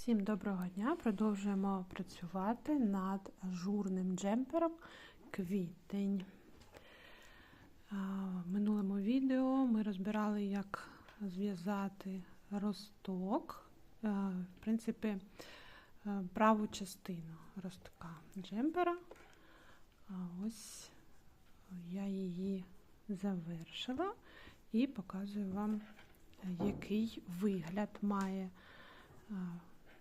Всім доброго дня! Продовжуємо працювати над ажурним джемпером квітень. В минулому відео ми розбирали, як зв'язати росток, в принципі, праву частину ростка джемпера. Ось я її завершила і показую вам, який вигляд має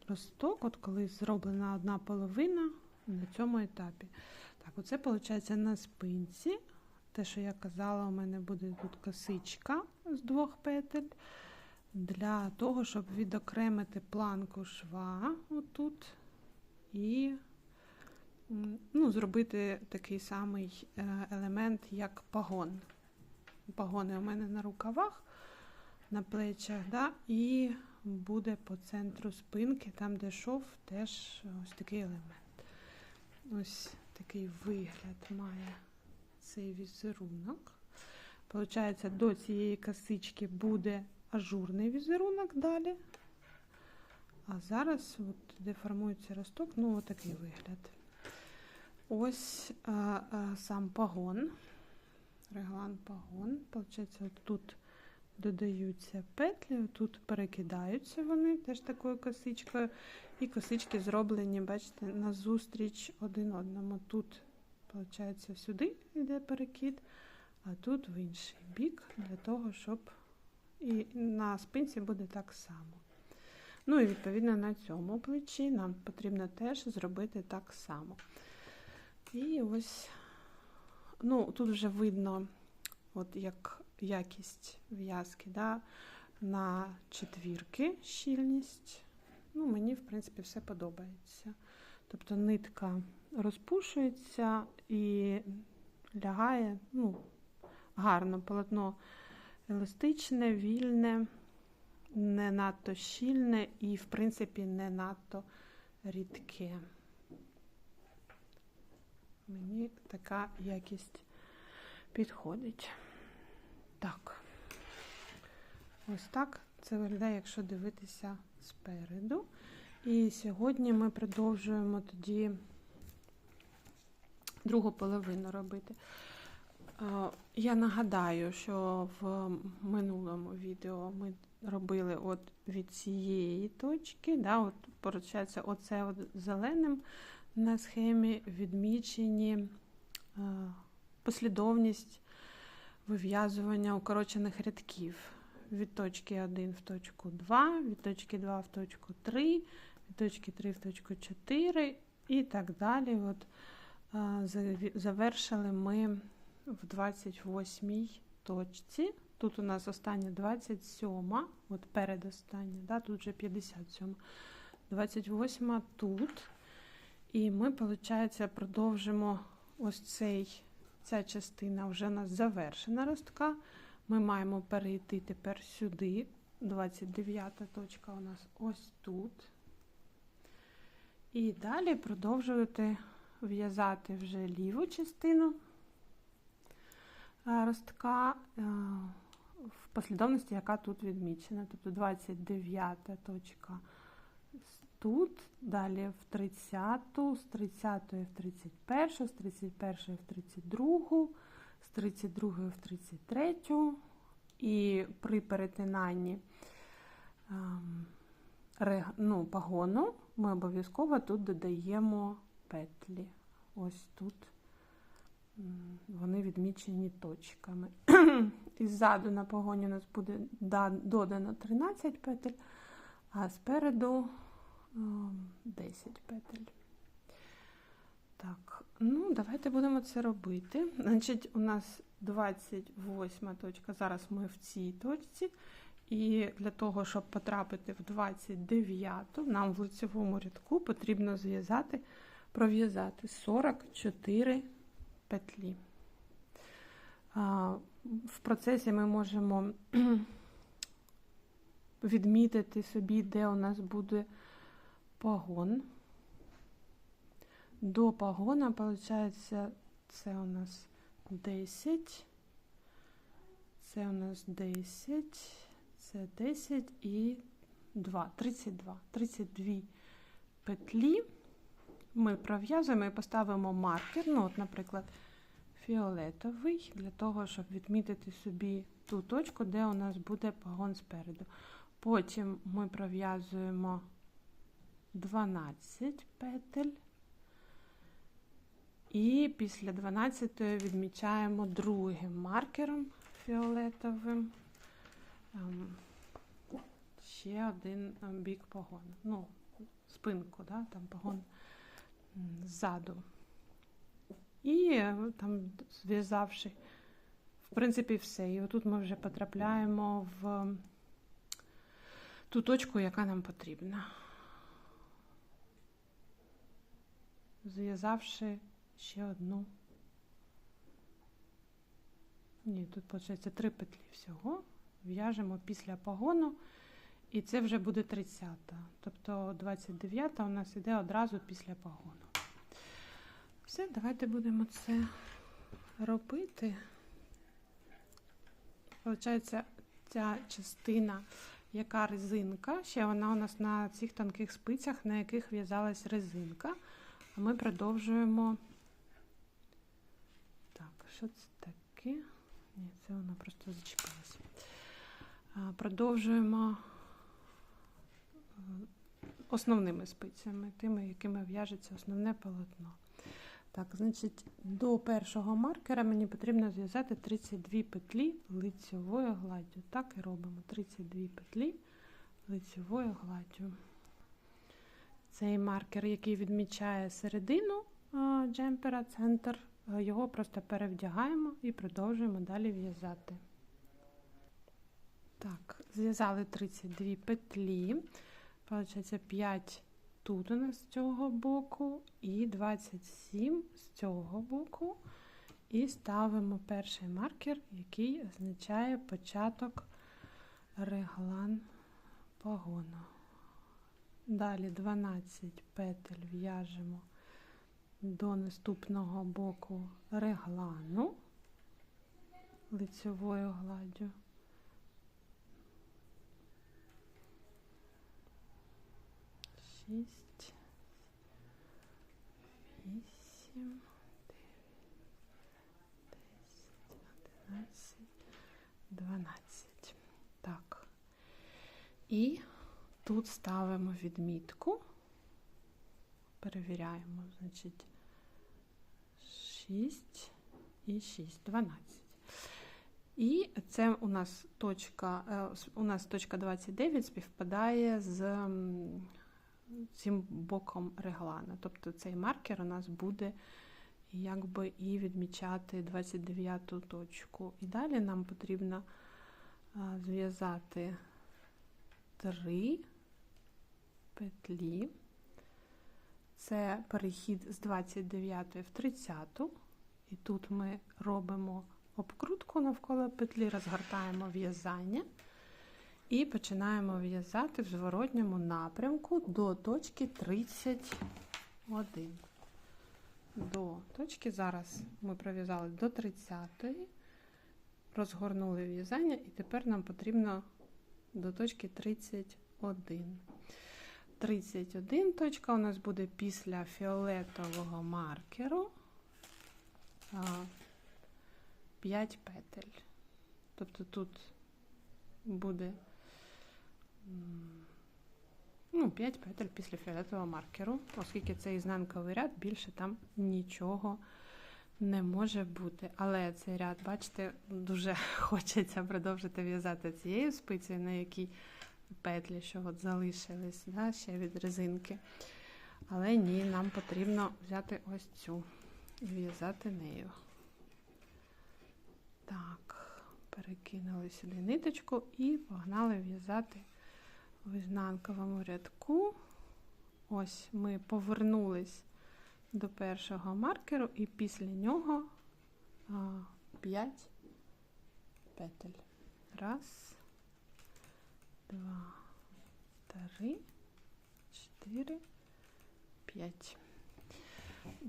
росток, от коли зроблена одна половина на цьому етапі. Так, оце виходить на спинці. Те, що я казала, у мене буде тут косичка з двох петель. Для того, щоб відокремити планку шва отут і ну, зробити такий самий е, елемент, як пагон. Пагони у мене на рукавах, на плечах, да? і буде по центру спинки, там, де шов, теж ось такий елемент. Ось такий вигляд має цей візерунок. Получається, до цієї косички буде ажурний візерунок далі. А зараз, от, де формується росток, ну, отакий вигляд. Ось а, а, сам пагон, реглан пагон. Получається, от тут додаються петлі, тут перекидаються вони теж такою косичкою. І косички зроблені, бачите, назустріч один одному. Тут, виходить, сюди йде перекид, а тут в інший бік, для того, щоб і на спинці буде так само. Ну і відповідно на цьому плечі нам потрібно теж зробити так само. І ось, ну, тут вже видно, от як якість в'язки да, на четвірки щільність. Ну, Мені, в принципі, все подобається. Тобто нитка розпушується і лягає ну, гарно, полотно еластичне, вільне, не надто щільне і, в принципі, не надто рідке. Мені така якість підходить. Так, ось так це виглядає, якщо дивитися спереду. І сьогодні ми продовжуємо тоді другу половину робити. Я нагадаю, що в минулому відео ми робили от від цієї точки, да, от, виходить, оце от зеленим на схемі відмічені послідовність вив'язування укорочених рядків від точки 1 в точку 2, від точки 2 в точку 3, від точки 3 в точку 4 і так далі. От, Завершили ми в 28 точці. Тут у нас остання 27, от передостання, да, тут вже 57, 28 тут. І ми, виходить, продовжимо ось цей Ця частина вже у нас завершена ростка. Ми маємо перейти тепер сюди. 29 точка у нас ось тут. І далі продовжувати в'язати вже ліву частину ростка в послідовності, яка тут відмічена. Тобто 29 точка тут, далі в 30, з 30 в 31, з 31 в 32, з 32 в 33. І при перетинанні ем, ну, пагону ми обов'язково тут додаємо петлі. Ось тут вони відмічені точками. І ззаду на погоні у нас буде додано 13 петель, а спереду 10 петель. Так, ну, давайте будемо це робити. Значить, у нас 28 точка. Зараз ми в цій точці. І для того, щоб потрапити в 29, нам в лицевому рядку потрібно зв'язати, пров'язати 44 петлі. В процесі ми можемо відмітити собі, де у нас буде погон. До погона, получается, це у нас 10, це у нас 10, це 10 і 2, 32, 32 петлі. Ми пров'язуємо і поставимо маркер, ну, от, наприклад, фіолетовий, для того, щоб відмітити собі ту точку, де у нас буде погон спереду. Потім ми пров'язуємо 12 петель. І після 12 відмічаємо другим маркером фіолетовим. Ем, ще один ем, бік погону. Ну, спинку, да, там погон ззаду. І е, там зв'язавши, в принципі, все. І отут ми вже потрапляємо в ту точку, яка нам потрібна. Зв'язавши ще одну. Ні, тут, виходить, три петлі всього. В'яжемо після погону, і це вже буде 30. Тобто 29 у нас іде одразу після погону. Все, давайте будемо це робити. Получається, ця частина, яка резинка, ще вона у нас на цих тонких спицях, на яких в'язалась резинка. Ми продовжуємо. Так, що це таке? Ні, це вона просто зачепилася. Продовжуємо е, основними спицями, тими, якими в'яжеться основне полотно. Так, значить, до першого маркера мені потрібно зв'язати 32 петлі лицьовою гладдю. Так і робимо 32 петлі лицьовою гладдю. Цей маркер, який відмічає середину джемпера, центр, його просто перевдягаємо і продовжуємо далі в'язати. Так, зв'язали 32 петлі, Получається 5 тут у нас з цього боку, і 27 з цього боку. І ставимо перший маркер, який означає початок реглан погону. Далі 12 петель в'яжемо до наступного боку реглану лицевою гладдю. Шість, вісім, дев'ять, десять, одинадцять, дванадцять. Так. І тут ставимо відмітку, перевіряємо, значить, 6 і 6, 12. І це у нас точка, е, у нас точка 29 співпадає з цим боком реглана. Тобто цей маркер у нас буде якби і відмічати 29 ту точку. І далі нам потрібно зв'язати 3 петлі. Це перехід з 29 в 30. І тут ми робимо обкрутку навколо петлі, розгортаємо в'язання і починаємо в'язати в зворотньому напрямку до точки 31. До точки зараз ми пров'язали до 30-ї, розгорнули в'язання, і тепер нам потрібно до точки 31. 31 точка у нас буде після фіолетового маркеру 5 петель. Тобто тут буде ну, 5 петель після фіолетового маркеру, оскільки це ізнанковий ряд, більше там нічого не може бути. Але цей ряд, бачите, дуже хочеться продовжити в'язати цією спицею, на якій петлі, що от залишились да, ще від резинки. Але ні, нам потрібно взяти ось цю і в'язати нею. Так, перекинули сюди ниточку і погнали в'язати в ізнанковому рядку. Ось ми повернулись до першого маркеру, і після нього 5 петель. Раз, два, три, чотири, п'ять.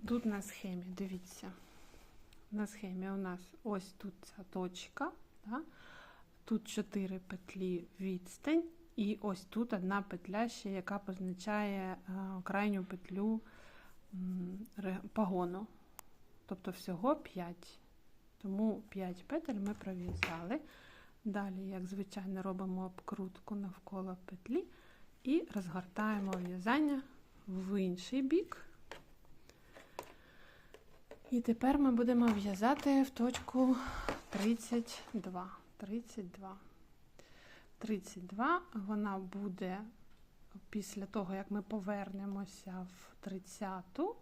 Тут на схемі, дивіться, на схемі у нас ось тут ця точка, да? тут 4 петлі відстань, І ось тут одна петля ще, яка позначає е, крайню петлю пагону. Тобто всього 5. Тому 5 петель ми пров'язали. Далі, як звичайно, робимо обкрутку навколо петлі і розгортаємо в'язання в інший бік. І тепер ми будемо в'язати в точку 32. 32. 32 вона буде після того, як ми повернемося в 30-ту.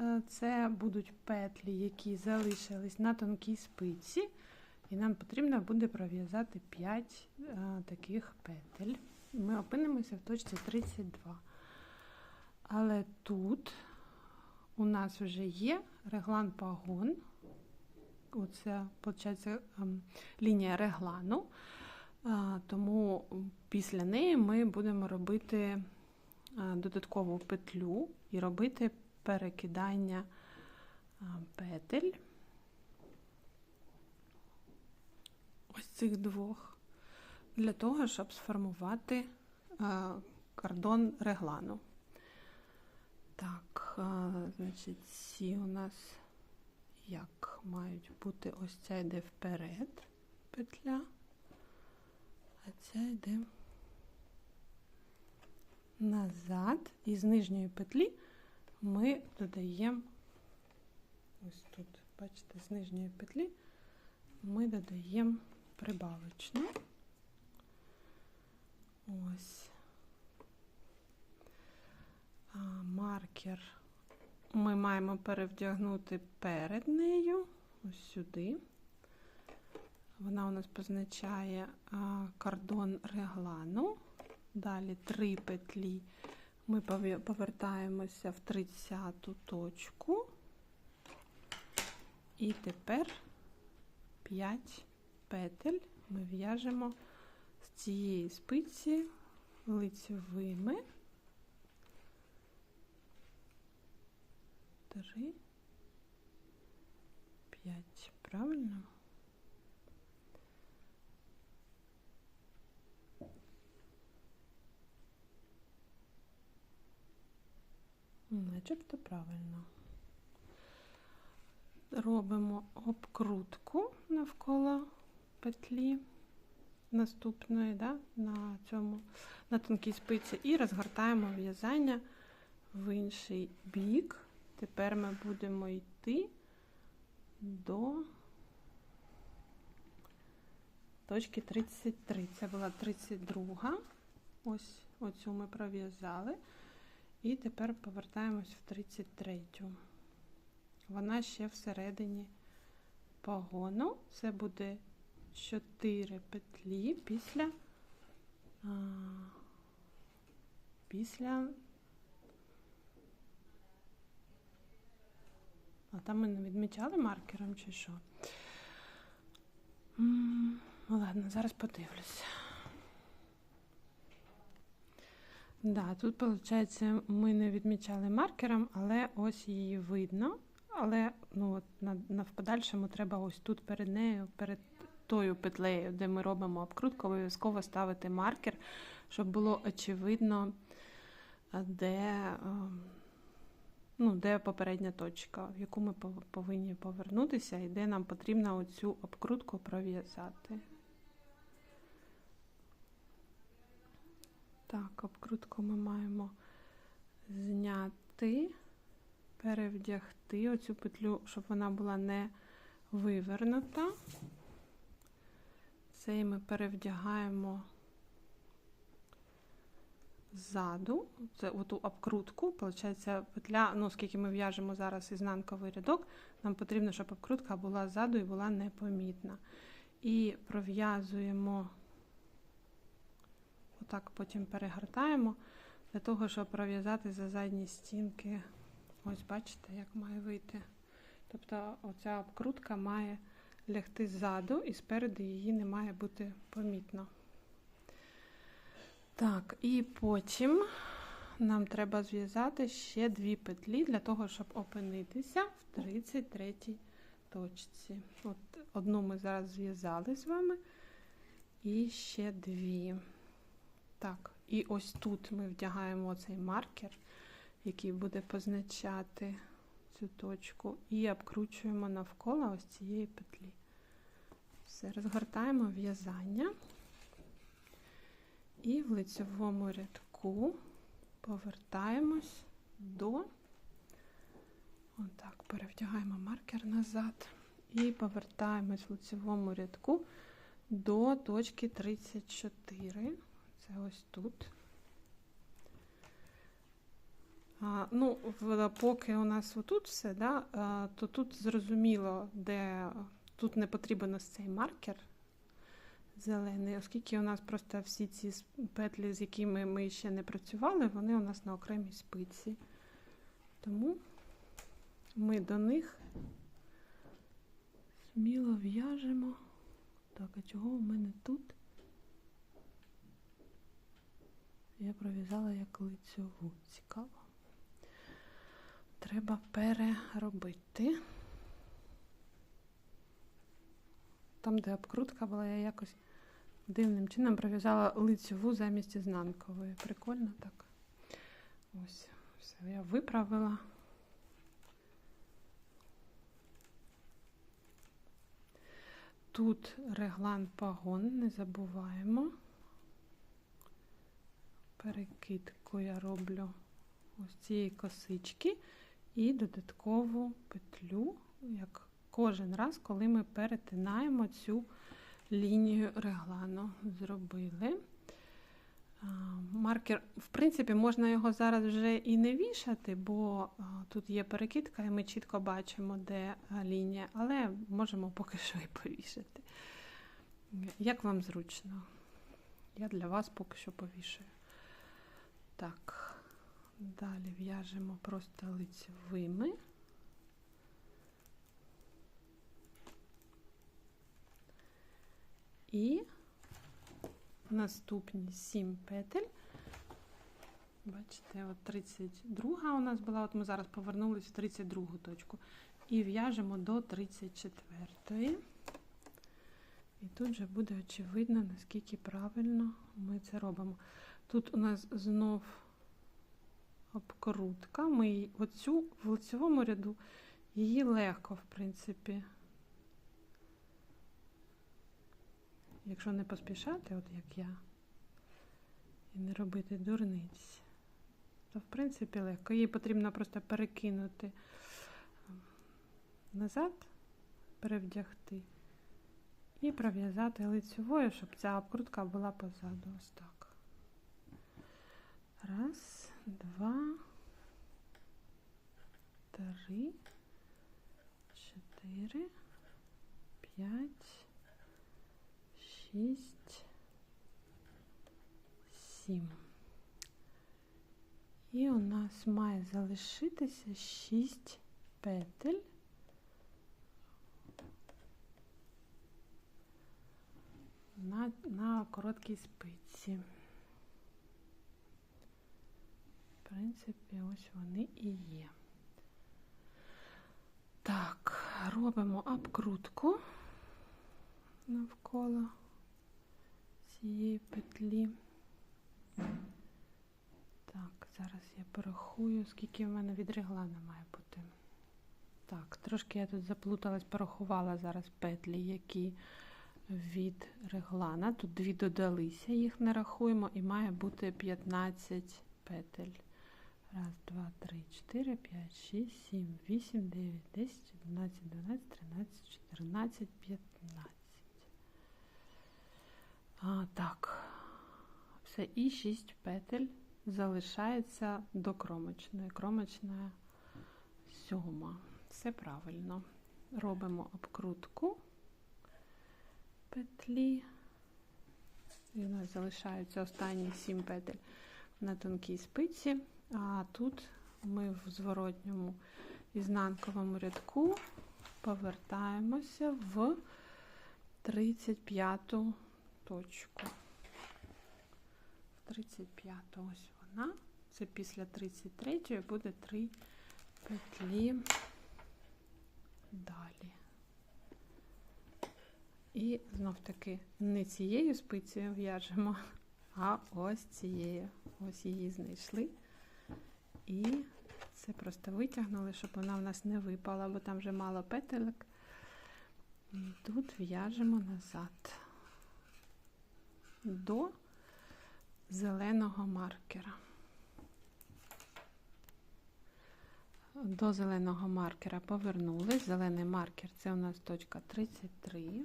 Е, Це будуть петлі, які залишились на тонкій спиці, і нам потрібно буде пров'язати 5 е, таких петель. Ми опинимося в точці 32. Але тут у нас вже є реглан пагон. Оце, виходить, ем, лінія реглану. А, Тому після неї ми будемо робити а, додаткову петлю і робити перекидання а, петель. Ось цих двох, для того, щоб сформувати а, кордон реглану. Так, а, значить, ці у нас як мають бути ось ця йде вперед петля, а ця йде назад. І з нижньої петлі ми додаємо ось тут, бачите, з нижньої петлі ми додаємо прибавочну. Ось. Маркер ми маємо перевдягнути перед нею, ось сюди. Вона у нас позначає кордон реглану. Далі три петлі ми повертаємося в 30 точку. І тепер 5 петель ми в'яжемо з цієї спиці лицьовими. Три, п'ять. Правильно? Начебто правильно. Робимо обкрутку навколо петлі наступної, да, на цьому на тонкій спиці, і розгортаємо в'язання в інший бік. Тепер ми будемо йти до точки 33. Це була 32. Ось оцю ми пров'язали. І тепер повертаємось в 33. Вона ще всередині погону. Це буде 4 петлі після, після А там ми не відмічали маркером чи що? Ладно, зараз подивлюся. Да, тут, виходить, ми не відмічали маркером, але ось її видно. Але ну, от на, на в подальшому треба ось тут перед нею, перед тою петлею, де ми робимо обкрутку, обов'язково ставити маркер, щоб було очевидно, де. ем, ну, де попередня точка, в яку ми повинні повернутися, і де нам потрібно оцю обкрутку пров'язати. Так, обкрутку ми маємо зняти, перевдягти оцю петлю, щоб вона була не вивернута. Це ми перевдягаємо ззаду, це оту обкрутку, виходить, петля, ну, оскільки ми в'яжемо зараз ізнанковий рядок, нам потрібно, щоб обкрутка була ззаду і була непомітна. І пров'язуємо, отак потім перегортаємо, для того, щоб пров'язати за задні стінки. Ось бачите, як має вийти. Тобто оця обкрутка має лягти ззаду, і спереду її не має бути помітно. Так, і потім нам треба зв'язати ще дві петлі для того, щоб опинитися в 33 точці. От одну ми зараз зв'язали з вами, і ще дві. Так, і ось тут ми вдягаємо цей маркер, який буде позначати цю точку, і обкручуємо навколо ось цієї петлі. Все, розгортаємо в'язання і в лицевому рядку повертаємось до, отак, перевдягаємо маркер назад і повертаємось в лицевому рядку до точки 34. Це ось тут. А, ну, Поки у нас отут все, да, а, то тут зрозуміло, де тут не потрібен ось цей маркер зелений, оскільки у нас просто всі ці петлі, з якими ми ще не працювали, вони у нас на окремій спиці. Тому ми до них сміло в'яжемо. Так, а чого у мене тут? Я пров'язала як лицьову. Цікаво. Треба переробити. Там, де обкрутка була, я якось дивним чином пров'язала лицьову замість ізнанкової. Прикольно так. Ось, все, я виправила. Тут реглан пагон, не забуваємо. Перекидку я роблю ось цієї косички і додаткову петлю, як кожен раз, коли ми перетинаємо цю лінію реглану. Зробили. Маркер, в принципі, можна його зараз вже і не вішати, бо тут є перекидка, і ми чітко бачимо, де лінія, але можемо поки що і повішати. Як вам зручно? Я для вас поки що повішаю. Так, далі в'яжемо просто лицевими. І наступні 7 петель. Бачите, от 32 у нас була, от ми зараз повернулися в 32 точку. І в'яжемо до 34. І тут же буде очевидно, наскільки правильно ми це робимо. Тут у нас знов обкрутка. Ми оцю в лицевому ряду її легко, в принципі. Якщо не поспішати, от як я, і не робити дурниць, то в принципі легко. Її потрібно просто перекинути назад, перевдягти і пров'язати лицевою, щоб ця обкрутка була позаду. Ось так. Раз, два, три, чотири, п'ять, шість, сім. І у нас має залишитися шість петель. На, на короткій спиці. В принципі, ось вони і є. Так, робимо обкрутку навколо цієї петлі. Так, зараз я порахую, скільки в мене від реглана має бути. Так, трошки я тут заплуталась, порахувала зараз петлі, які від реглана. Тут дві додалися, їх не рахуємо, і має бути 15 петель. Раз, два, три, чотири, п'ять, шість, сім, вісім, дев'ять, десять, одинадцять, дванадцять, тринадцять, чотирнадцять, п'ятнадцять. Так. Все, і 6 петель залишається до кромочної. Кромочна сьома. Все правильно. Робимо обкрутку петлі. І у нас залишаються останні 7 петель на тонкій спиці. А тут ми в зворотньому ізнанковому рядку повертаємося в 35 точку. 35 ось вона. Це після 33 буде 3 петлі далі. І знов таки не цією спицею в'яжемо, а ось цією. Ось її знайшли. І це просто витягнули, щоб вона в нас не випала, бо там вже мало петелек. І тут в'яжемо назад до зеленого маркера. До зеленого маркера повернулись. Зелений маркер це у нас точка 33.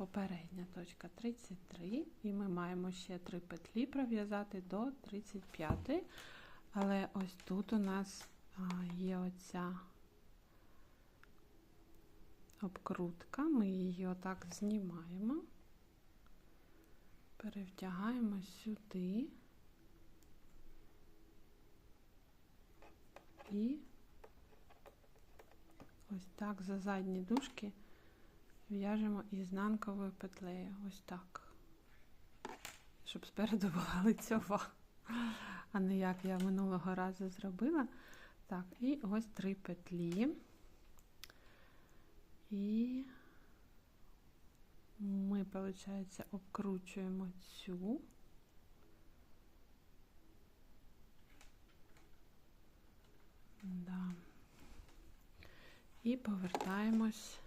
Попередня точка 33. І ми маємо ще три петлі пров'язати до 35. Але ось тут у нас є оця обкрутка. Ми її отак знімаємо, перевдягаємо сюди. І ось так за задні дужки в'яжемо ізнанковою петлею. Ось так. Щоб спереду була лицьова, а не як я минулого разу зробила. Так, і ось три петлі. І ми, виходить, обкручуємо цю. Да. І повертаємось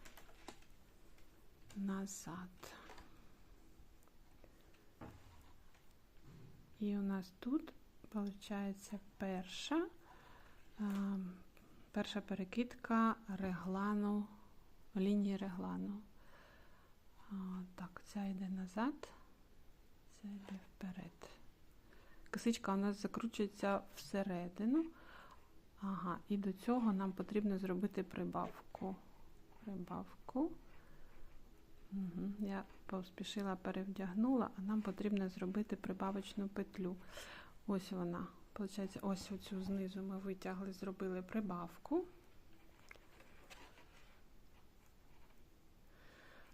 назад. І у нас тут, виходить, перша, перша перекидка реглану, лінії реглану. Так, ця йде назад, ця йде вперед. Косичка у нас закручується всередину. Ага, і до цього нам потрібно зробити прибавку. Прибавку. Я поспішила перевдягнула, а нам потрібно зробити прибавочну петлю. Ось вона. Получається, ось оцю знизу ми витягли, зробили прибавку.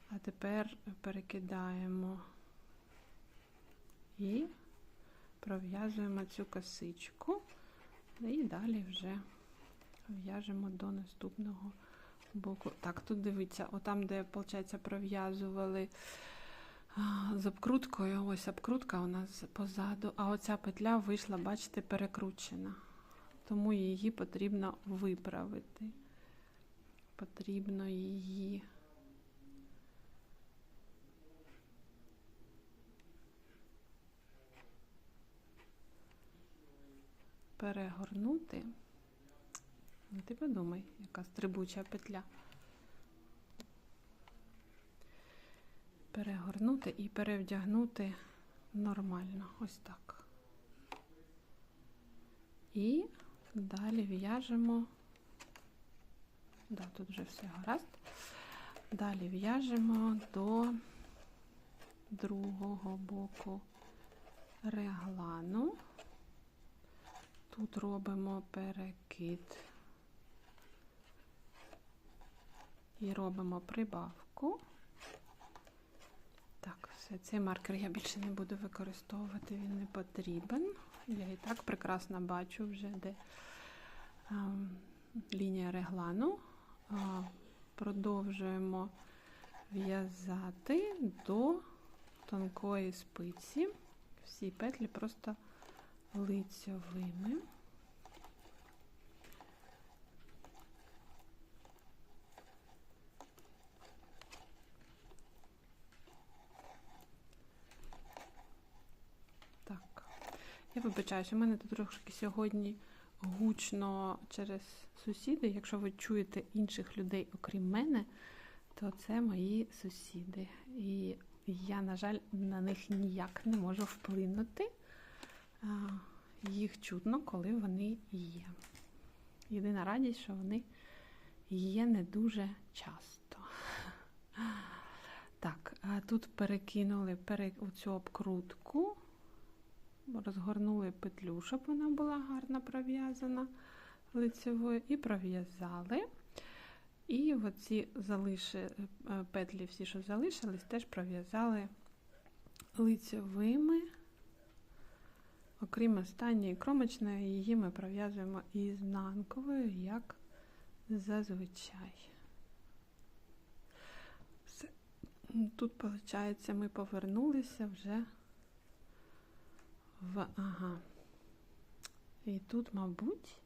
А тепер перекидаємо і пров'язуємо цю косичку. І далі вже в'яжемо до наступного боку. Так, тут дивіться, отам, де, виходить, пров'язували з обкруткою, ось обкрутка у нас позаду, а оця петля вийшла, бачите, перекручена. Тому її потрібно виправити. Потрібно її. перегорнути. Ну, ти подумай, яка стрибуча петля. Перегорнути і перевдягнути нормально, ось так. І далі в'яжемо, да, тут вже все гаразд. Далі в'яжемо до другого боку реглану. Тут робимо перекид і робимо прибавку. Так, все, цей маркер я більше не буду використовувати, він не потрібен. Я і так прекрасно бачу вже, де а, лінія реглану. А, продовжуємо в'язати до тонкої спиці. Всі петлі просто лицьовими. Так, я вибачаюся, у мене тут трошки сьогодні гучно через сусіди. Якщо ви чуєте інших людей, окрім мене, то це мої сусіди. І я, на жаль, на них ніяк не можу вплинути їх чутно, коли вони є. Єдина радість, що вони є не дуже часто. Так, тут перекинули цю обкрутку, розгорнули петлю, щоб вона була гарно пров'язана лицевою, і пров'язали. І оці залиши, е, петлі, всі, що залишились, теж пров'язали лицевими. Окрім останньої кромочної, її ми пров'язуємо ізнанковою, як зазвичай. Тут, виходить, ми повернулися вже в ага. І тут, мабуть,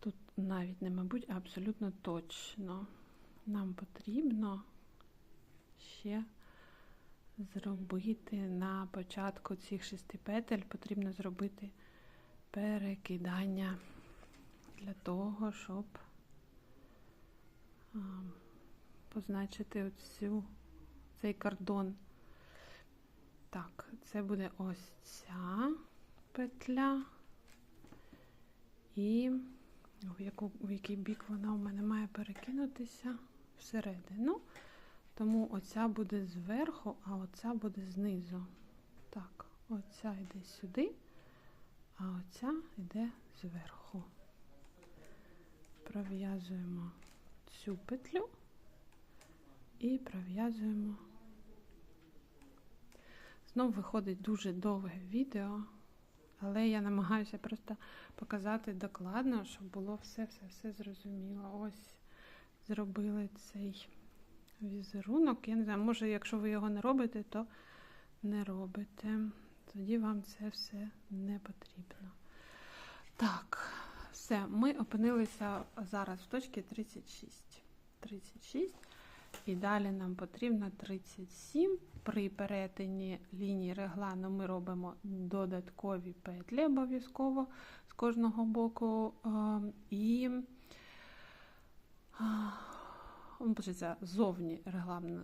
тут навіть не мабуть, а абсолютно точно. Нам потрібно ще зробити на початку цих шести петель, потрібно зробити перекидання для того, щоб а, позначити оцю, цей кордон. Це буде ось ця петля. І в, яку, в який бік вона у мене має перекинутися всередину. Тому оця буде зверху, а оця буде знизу. Так, оця йде сюди, а оця йде зверху. Пров'язуємо цю петлю і пров'язуємо. Знову виходить дуже довге відео, але я намагаюся просто показати докладно, щоб було все-все-все зрозуміло. Ось зробили цей візерунок. Я не знаю, може, якщо ви його не робите, то не робите. Тоді вам це все не потрібно. Так, все, ми опинилися зараз в точці 36. 36. І далі нам потрібно 37. При перетині лінії реглану ми робимо додаткові петлі обов'язково з кожного боку. І Початься зовні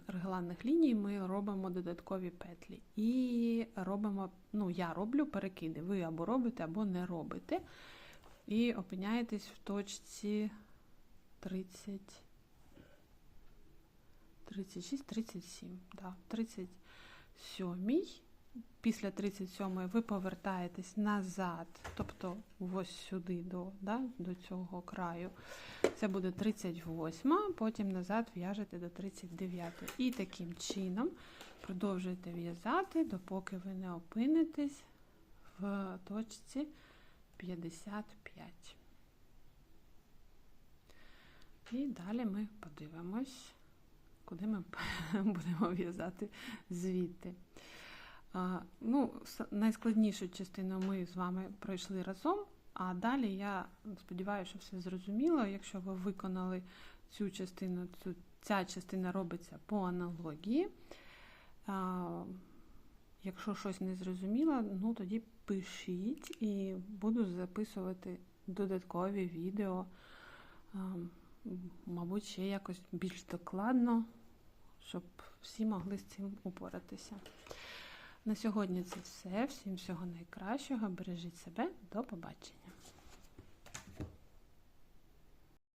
регланних ліній ми робимо додаткові петлі. І робимо, ну, я роблю перекиди. Ви або робите, або не робите. І опиняєтесь в точці 30. 36-37. Да, 37. Після 37 ви повертаєтесь назад, тобто ось сюди до да, до цього краю. Це буде 38, потім назад в'яжете до 39. І таким чином продовжуєте в'язати, допоки ви не опинитесь в точці 55. І далі ми подивимось, куди ми будемо в'язати звідти. Ну, Найскладнішу частину ми з вами пройшли разом, а далі я сподіваюся, що все зрозуміло. Якщо ви виконали цю частину, цю, ця частина робиться по аналогії. Якщо щось не зрозуміло, ну тоді пишіть і буду записувати додаткові відео, мабуть, ще якось більш докладно, щоб всі могли з цим упоратися. На сьогодні це все. Всім всього найкращого. Бережіть себе, до побачення.